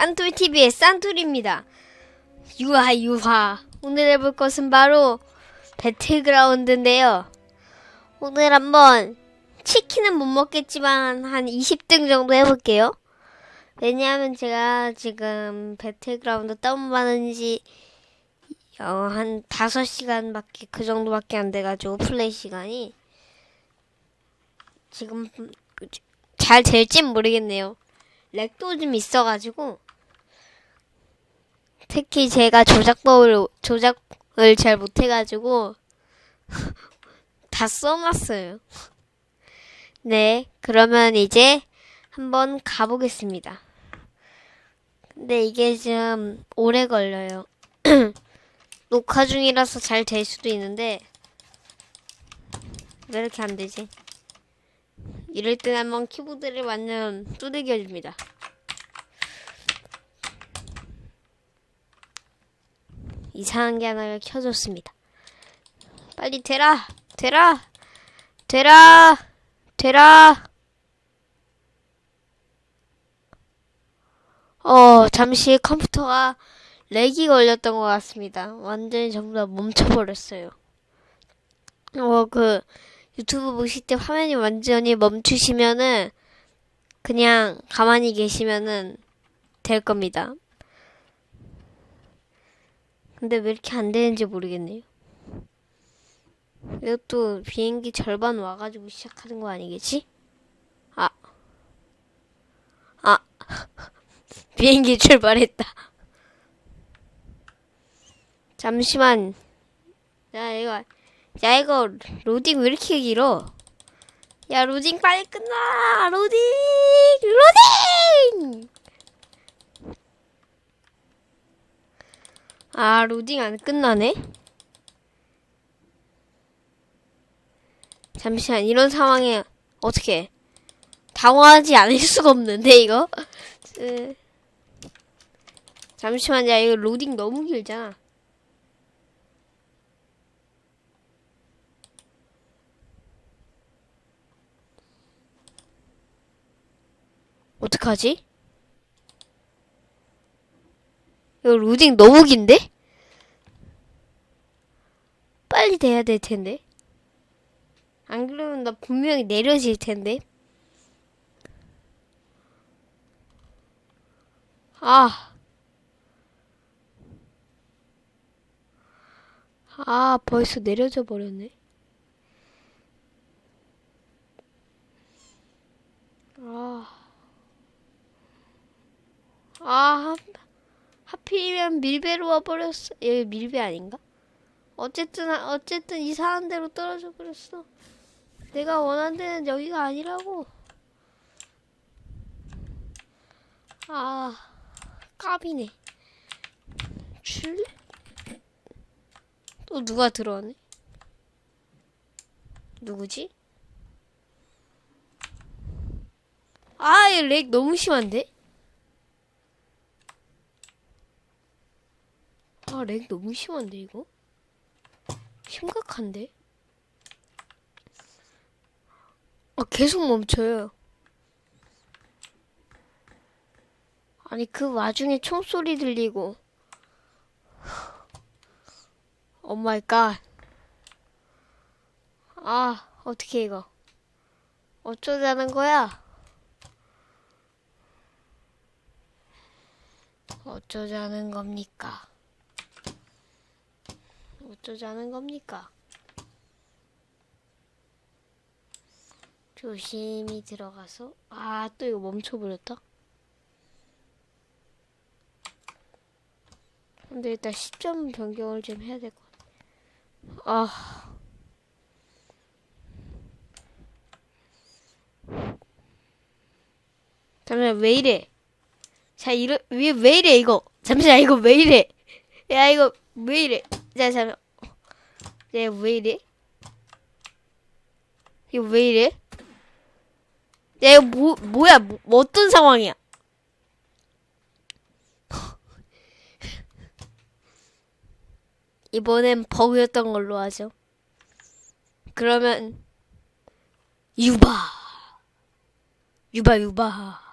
싼툴TV의 싼툴입니다. 유하, 유하. 오늘 해볼 것은 바로 배틀그라운드인데요. 오늘 한번 치킨은 못 먹겠지만 한 20등 정도 해볼게요. 왜냐하면 제가 지금 배틀그라운드 다운받은 지 어, 한 5시간밖에 그 정도밖에 안 돼가지고 플레이 시간이 지금 잘 될진 모르겠네요. 렉도 좀 있어가지고 특히 제가 조작법을 조작을 잘 못해가지고 다 써놨어요. 네, 그러면 이제 한번 가보겠습니다. 근데 이게 좀 오래 걸려요. 녹화 중이라서 잘 될 수도 있는데 왜 이렇게 안 되지? 이럴 때 한번 키보드를 완전 두들겨줍니다. 이상한 게 하나 켜졌습니다. 빨리 되라! 되라! 되라! 되라! 어, 잠시 컴퓨터가 렉이 걸렸던 것 같습니다. 완전히 전부 다 멈춰버렸어요. 어, 그, 유튜브 보실 때 화면이 완전히 멈추시면은, 그냥 가만히 계시면은 될 겁니다. 근데 왜 이렇게 안 되는지 모르겠네요. 이것도 비행기 절반 와가지고 시작하는 거 아니겠지? 아. 아. 비행기 출발했다. 잠시만. 야, 이거, 야, 이거, 로딩 왜 이렇게 길어? 야, 로딩 빨리 끝나! 로딩! 로딩! 아, 로딩 안 끝나네? 잠시만, 이런 상황에, 어떻게, 당황하지 않을 수가 없는데, 이거? 으, 잠시만, 야, 이거 로딩 너무 길잖아. 어떡하지? 이거 로딩 너무 긴데? 빨리 돼야 될 텐데. 안 그러면 나 분명히 내려질 텐데. 아. 아, 벌써 내려져 버렸네. 아. 아, 하필이면 밀배로 와버렸어. 여기 밀배 아닌가? 어쨌든, 어쨌든 이상한 데로 떨어져 버렸어. 내가 원하는 데는 여기가 아니라고. 아, 까비네. 줄래? 또 누가 들어왔네? 누구지? 아, 얘렉 너무 심한데? 아, 렉 너무 심한데, 이거? 심각한데? 아, 계속 멈춰요. 아니, 그 와중에 총소리 들리고. 오 마이 갓. 아, 어떻게 이거. 어쩌자는 거야? 어쩌자는 겁니까? 어쩌자는 겁니까? 조심히 들어가서 아 또 이거 멈춰버렸다? 근데 일단 시점 변경을 좀 해야 될 것 같아. 아. 잠시만 왜 이래? 자 이러 왜, 왜 이래 이거? 잠시만 이거 왜 이래? 야 이거 왜 이래 자 잠깐 야왜 이래? 이거 왜 이래? 야 이거 뭐 뭐야? 뭐, 뭐 어떤 상황이야? 이번엔 버그였던 걸로 하죠. 그러면 유바. 유바 유바